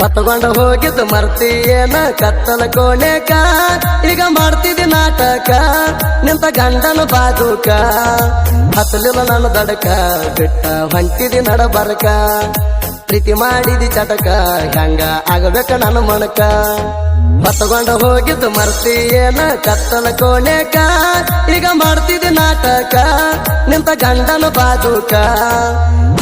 ಹೊತ್ತಕೊಂಡು ಹೋಗಿದ್ದು ಮರ್ತಿಯೇನ? ಕತ್ತಲ ಕೋಣೆಕ? ಈಗ ಮಾಡ್ತಿದ್ದಿ ನಾಟಕ? ನಿಂತ ಗಂಡನ ಬಾದುಕ? ಹತ್ತಲಿಲ್ಲ ನನ್ನ ದಡಕ? ಬಿಟ್ಟ ಹೊಂಟಿದಿ ನಡಬರಕ? ಪ್ರೀತಿ ಮಾಡಿದಿ ಚಟಕ? ಗಂಗ ಆಗಬೇಕ ನನ್ನ ಮಣಕ? ಹೊತ್ತಕೊಂಡು ಹೋಗಿದ್ದು ಮರ್ತಿಯೇನ? ಕತ್ತಲ ಕೋಣೆಕ? ಈಗ ಮಾಡ್ತಿದ್ದೆ ನಾಟಕ? ನಿಂತ ಗಂಡನ ಬಾದುಕ?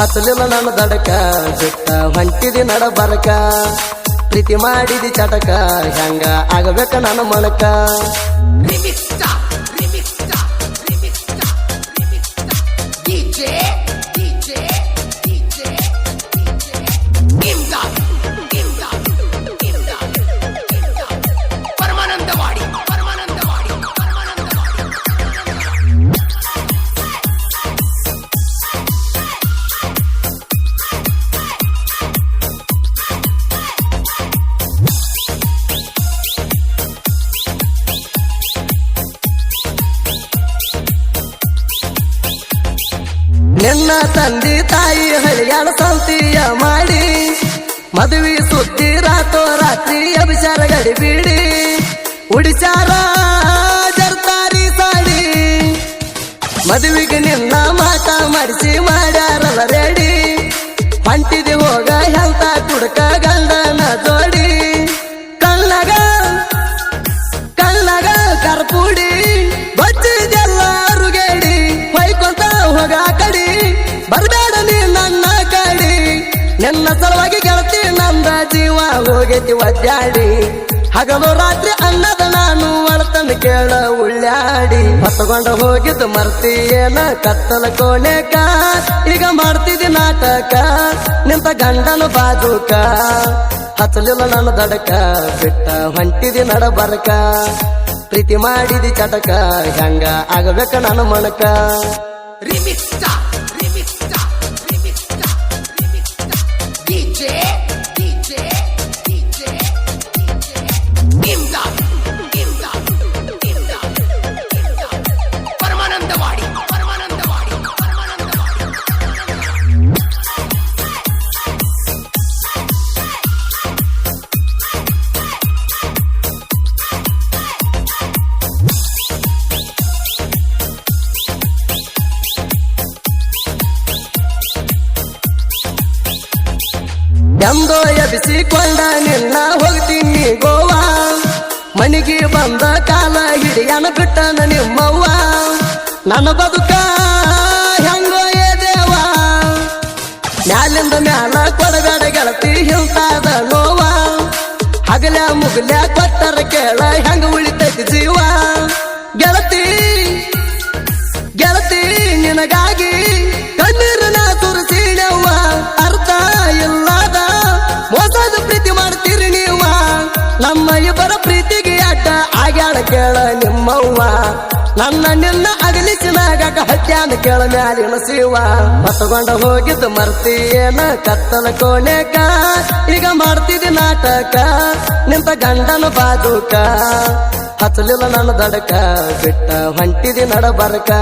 ಹತ್ತಲಿಲ್ಲ ನನ್ನ ದಡಕ? ಬಿಟ್ಟ ಹೊಂಟಿದಿ ನಡಬರಕ? ಪ್ರೀತಿ ಮಾಡಿದಿ ಚಟಕ? ಹೆಂಗ ಆಗಬೇಕ ನನ್ನ ಮಣಕ? ತಂದೆ ತಾಯಿ ಹಳಿಯಾಳ ಸಂತಿಯ ಮಾಡಿ. ಮದುವೆ ಸುತ್ತಿ ರಾತೋ ರಾತ್ರಿ ಅಭಿಚಾರ ಗಡಿ ಬೀಡಿ. ಉಡಿಚಾರ ಜರ್ತಾರಿ ಸಾಡಿ. ಮದುವೆಗೆ ಬರ್ಬೇಡ ನೀ ನನ್ನ ಕಡಿ. ನಿನ್ನ ಸಲುವಾಗಿ ಗೆಳತಿ ನಂದ ಜೀವ ಹೋಗೈತಿ ಒದ್ದಾಡಿ. ಹಗಲು ರಾತ್ರಿ ಅನ್ನದ ನಾನು ಅಳತನ ಕೇಳ ಉಳ್ಳಾಡಿ. ಹೊತ್ತಗೊಂಡ ಹೋಗಿದ್ದು ಮರ್ತಿಯೇನ ಕತ್ತಲ ಕೋಣೆಕ? ಈಗ ಮಾಡ್ತಿದ್ದಿ ನಾಟಕ, ನಿಂತ ಗಂಡನ ಬಾಜುಕ? ಹತ್ತಲಿಲ್ಲ ನನ್ನ ದಡಕ, ಬಿಟ್ಟ ಹೊಂಟಿದಿ ನಡಬರಕ? ಪ್ರೀತಿ ಮಾಡಿದಿ ಚಟಕ, ಹೆಂಗ ಆಗಬೇಕ ನನ್ನ ಮಣಕ ಎಂದೋ ಎಬ್ಬಿಸಿಕೊಂಡ, ನಿನ್ನ ಹೋಗ್ತೀನಿ ಗೋವಾ. ಮನೆಗೆ ಬಂದ ಕಾಲ ಹಿಡಿಯನ ಬಿಟ್ಟನ ನಿಮ್ಮವ್ವ. ನನ್ನ ಬದುಕ ಹೆಂಗೋ ಏ ದೇವ. ಮ್ಯಾಲಿಂದ ಮ್ಯಾಲ ಕೊಡಬೇಡ ಗೆಳತಿ ಹಿಂತಾದ ನೋವ. ಹಗಲ ಮುಗಲ ಕೊಟ್ಟರ ಕೇಳ, ಹೆಂಗ ಉಳಿತೈತಿ ಜೀವ. ನಮ್ಮ ಇಬ್ಬರ ಪ್ರೀತಿಗೆ ಅಡ್ಡ ಆಗ್ಯಾಳ ಕೇಳ ನಿಮ್ಮವ್ವ. ನನ್ನ ನಿನ್ನ ಅಗಲಿಸಿನಾಗ ಹತ್ಯಾನ ಕೇಳ ಮ್ಯಾಲಿನ ಶಿವ ಮತಗೊಂಡ ಹೋಗಿದ್ದು ಕತ್ತಲ ಕೋಣೆಕ. ಈಗ ಮಾಡ್ತಿದ್ದಿ ನಾಟಕ, ನಿಂತ ಗಂಡನ ಬಾದುಕ. ಹಚ್ಚಲಿಲ್ಲ ನನ್ನ ದಡಕ, ಬಿಟ್ಟ ಹೊಂಟಿದಿ ನಡಬರಕ.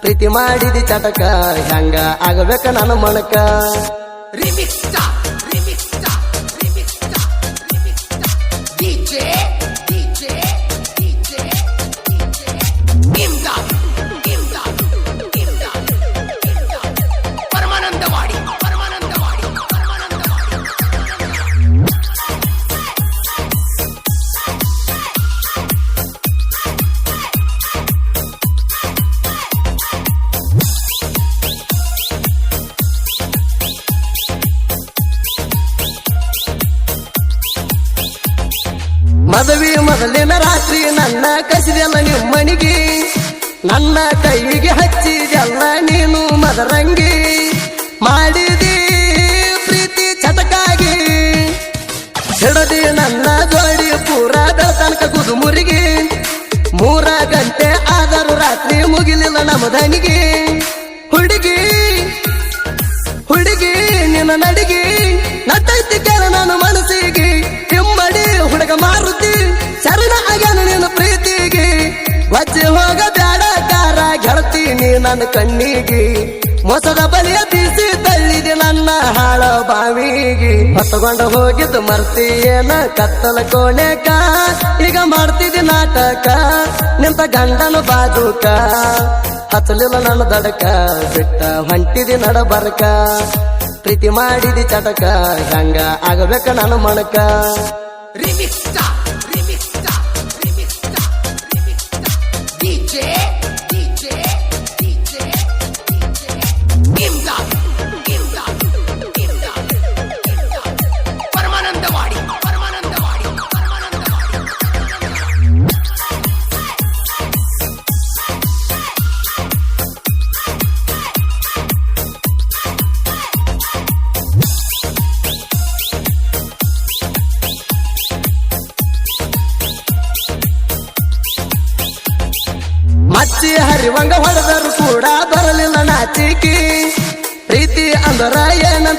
ಪ್ರೀತಿ ಮಾಡಿದಿ ಚಟಕ, ಹೆಂಗ ಆಗಬೇಕ ನನ್ನ ಮಣಕ. ನಿಮ್ಮನಿಗೆ ನನ್ನ ಕೈಗೆ ಹಚ್ಚಿದೆಲ್ಲ ನೀನು ಮದರಂಗಿ. ಮಾಡಿದಿ ಪ್ರೀತಿ ಚಟಕಾಗಿ. ಹಿಡದಿ ನನ್ನ ಜೋಡಿ ಪೂರ ತನಕ ಗುದುಮುರಿಗೆ. ಮೂರ ಗಂಟೆ ಆದರೂ ರಾತ್ರಿ ಮುಗಿಲಿಲ್ಲ ನಮ್ಮ ವಜ್ಜೆ ಹೋಗ ಬ್ಯಾಡ ಕಾರ ಗೆಳತಿ ನೀ ನನ್ನ ಕಣ್ಣಿಗೆ. ಮೊಸದ ಬಲಿಯ ಬೀಸಿ ತಳ್ಳಿದೆ ನನ್ನ ಹಾಳ ಬಾವಿಗೆ. ಹೊತ್ತಕೊಂಡ ಹೋಗಿದ್ದು ಮರ್ತಿ ಏನ ಕತ್ತಲ ಕೋಣೆಕ? ಈಗ ಮಾಡ್ತಿದ್ದಿ ನಾಟಕ? ನಿಂತ ಗಂಡನ ಬಾದುಕ? ಹಚ್ಚಲಿಲ್ಲ ನನ್ನ ದಡಕ? ಬಿಟ್ಟ ಹೊಂಟಿದಿ ನಡಬರಕ? ಪ್ರೀತಿ ಮಾಡಿದಿ ಚಟಕ? ಹೆಂಗ ಆಗಬೇಕ ನನ್ನ ಮಣಕ? DJ,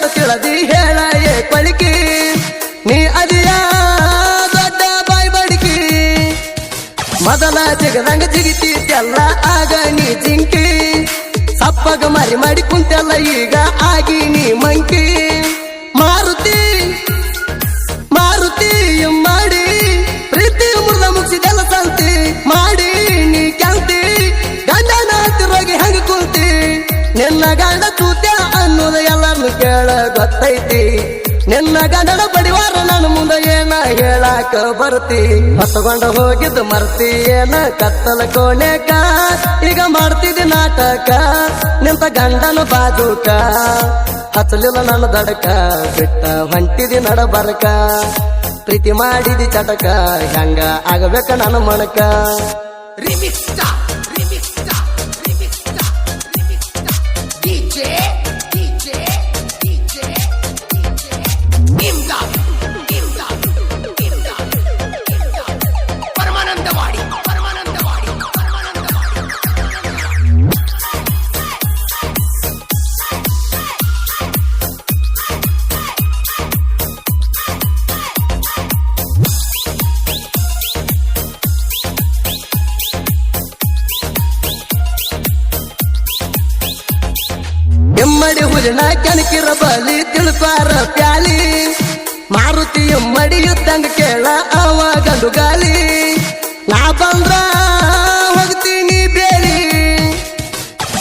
ಏನಂತ ತಿಳದಿ ಹೇಳ ಏ ಪಳಿಕಿ ನೀ ಅದಿಯ ದೊಡ್ಡ ಬಾಯ್ ಬಡಿಕಿ. ಮೊದಲ ಜಗದಂಗ ಜಿಗಿತಿದ್ದೆಲ್ಲ ಆಗ ನೀ ಜಿಂಕಿ. ಸಪ್ಪಗ ಮರಿ ಮಾಡಿ ಕುಂತೆಲ್ಲ ಈಗ ಆಗಿ ನೀ ಮಂಕಿ. ಮಾರುತಿ ಮಾರುತಿ ಮಾಡಿ. ಪ್ರೀತಿ ಮುರ್ದ ಮುಗಿಸಿದೆಲ್ಲ ಸಂತಿ ಮಾಡಿ ನೀ ಕೆಲ್ತಿ. ಗಂಡನ ಹತ್ತಿರೋಗಿ ಹಂಗ ಕುಂತಿ. ನಿನ್ನ ಗಂಡ ತೂತ್ಯ ಕೇಳ ಗೊತ್ತೈತಿ. ನಿನ್ನ ಗಂಡನ ಬಡಿವಾರ ನನ್ನ ಮುಂದೆ ಏನ ಹೇಳಾಕ ಬರ್ತಿ? ಹೊತ್ತಕೊಂಡ ಹೋಗಿದ್ದು ಮರ್ತಿ ಏನ ಕತ್ತಲ ಕೋಣೆಕ? ಈಗ ಮಾಡ್ತಿದ್ದಿ ನಾಟಕ ನಿಂತ ಗಂಡನ ಬಾಜುಕ. ಹಚ್ಚಲಿಲ್ಲ ನನ್ನ ದಡಕ ಬಿಟ್ಟ ಹೊಂಟಿದಿ ನಡಬರಕ. ಪ್ರೀತಿ ಮಾಡಿದಿ ಚಟಕ ಹೆಂಗ ಆಗಬೇಕ ನನ್ನ ಮಣಕ? ರಿಮಿಕ್ಸ್ ರಿಮಿಕ್ಸ್ ರಿಮಿಕ್ಸ್ star, ಹುಲಿನ ಕೆಣಕಿರ ಬಲಿ ತಿಳ್ಪಾರ ಪ್ಯಾಲಿ ಮಾರುತಿ ಮಡಿಯುತ್ತಂಗ ಕೇಳ ಅವ ಗಾಲಿ ನಾ ಬಂದ್ರ ಹೋಗ್ತೀನಿ ಬೇಲಿ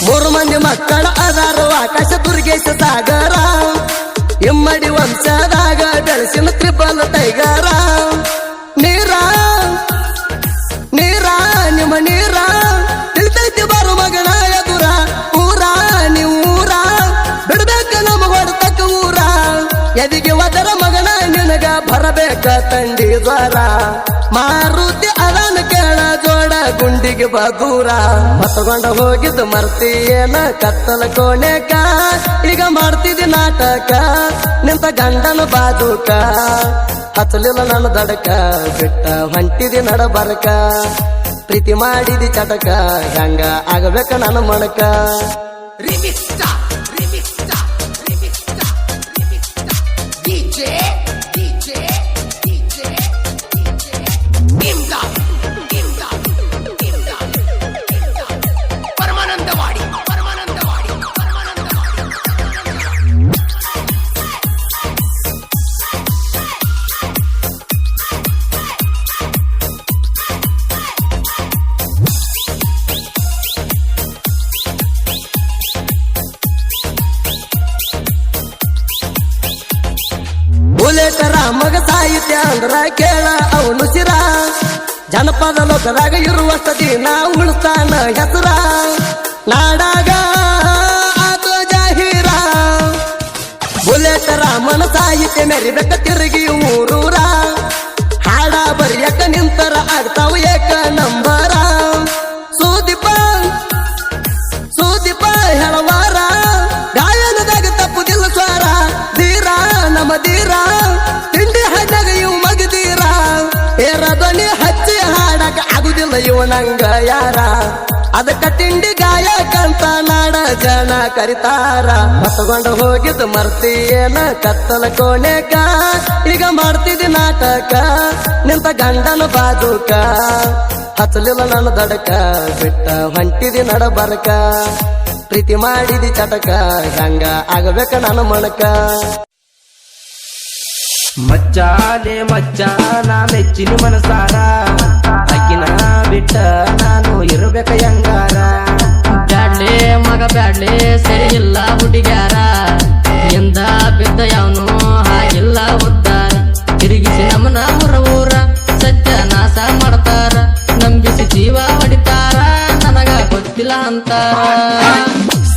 ಮೂರು ಮಂದಿ ಮಕ್ಕಳ ಅದಾರು ಆಕಾಶ ದುರ್ಗೇಶ ಸಾಗರ. ಇಮ್ಮಡಿ ವಂಶದಾಗ ಬೆಳಸಿನ ತ್ರಿಬಲ್ ತೈಗಾರ ನೀರ ನೀರ, ನಿಮ್ಮ ನೀರ. ಬರಬೇಕ ತಂಡಿ ಮಾರುತಿ ಅದನ್ನು ಕೇಳ ಜೋಡ ಗುಂಡಿಗೆ ಬದೂರ ಮತಗೊಂಡ ಹೋಗಿದ್ದು ಮರ್ತಿ ಏನ ಕತ್ತಲ ಕೋಣೆಕ. ಈಗ ಮಾಡ್ತಿದ್ದಿ ನಾಟಕ, ನಿಂತ ಗಂಡನ ಬಾದೂಕ. ಹಚ್ಚಲಿಲ್ಲ ನನ್ನ ದಡಕ, ಬಿಟ್ಟ ಹೊಂಟಿದಿ ನಡಬರಕ. ಪ್ರೀತಿ ಮಾಡಿದಿ ಚಟಕ ಗಂಗ ಆಗಬೇಕ ನನ್ನ ಮಣಕ. ಕೇಳ ಅವನು ಸಿರ ಜನಪದ ಲೋಕದಾಗ ಇರುವ ಸತಿ ನಾ ಉಳಿಸ್ತಾನ ಹೆಸರ. ನಾಡಾಗ ಅದು ಜಾಹೀರ. ಬುಲೆಟರ ಮನ ಸಾಹಿತ್ಯ ಮೆರಿಬೇಕ ತಿರುಗಿ ಊರೂರ. ಹಾಡ ಬರಿಯಕ ನಿಂತರ ಆಗ್ತಾವ ಏಕ ಇವನಂಗ ಯಾರ? ಅದಕ್ಕ ತಿಂಡಿ ಗಾಯಕಂತ ನಾಡ ಜನ ಕರಿತಾರ. ಹೊತ್ತಕೊಂಡು ಹೋಗಿದ್ದು ಮರ್ತಿ ಏನ ಕತ್ತಲ ಕೋಣೆಕ? ಈಗ ಮಾಡ್ತಿದ್ದಿ ನಾಟಕ, ನಿಂತ ಗಂಡನ ಬಾದುಕ. ಹಚ್ಚಲಿಲ್ಲ ನನ್ನ ದಡಕ, ಬಿಟ್ಟ ಹೊಂಟಿದಿ ನಡಬರಕ. ಪ್ರೀತಿ ಮಾಡಿದಿ ಚಟಕ ಗಂಗ ಆಗಬೇಕ ನನ್ನ ಮಣಕ. ಮಚ್ಚಾಲೆ ಮಚ್ಚ ನಾ ಮೆಚ್ಚಿನ ಮನಸಾರ. ಅಕ್ಕಿನ ಬಿಟ್ಟ ನಾನು ಇರಬೇಕ ಹೆಂಗಾರ? ಬ್ಯಾಡ್ಲಿ ಮಗ, ಬ್ಯಾಡ್ಲಿ ಸರಿ ಇಲ್ಲ ಹುಡುಗ್ಯಾರ. ಎಂದ ಬಿದ್ದ ಯಾವನು ಹಾಗಿಲ್ಲ ಉದ್ದಾರ ತಿರುಗಿಸಿ ನಮ್ಮನ ಊರ ಊರ ಸತ್ಯನಾಶ ಮಾಡ್ತಾರ. ನಂಬಿಸಿ ಜೀವ ಹೊಡಿತಾರ, ನನಗ ಗೊತ್ತಿಲ್ಲ ಅಂತಾರ.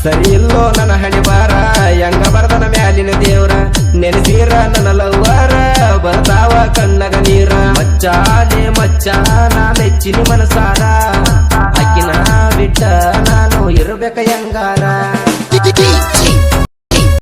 ಸರಿ ಇಲ್ಲೋ ನನ್ನ ಹಣಿ ಬಾರ, ಹೆಂಗ ಬರ್ದನ ಮ್ಯಾಲಿನ ದೇವ್ರ? ನೆನೆಸೀರ ನನ್ನ ಲವ್ವಾರ, ಬರ್ತಾವ ಕಣ್ಣಗ ನೀರ. ಮಚ್ಚಾಲೆ ಮಚ್ಚ ನಾ ಮೆಚ್ಚಿನ ಮನಸಾರ. ಅಕ್ಕಿನ ಬಿಟ್ಟ ನಾನು ಇರಬೇಕ ಹೆಂಗಾರ?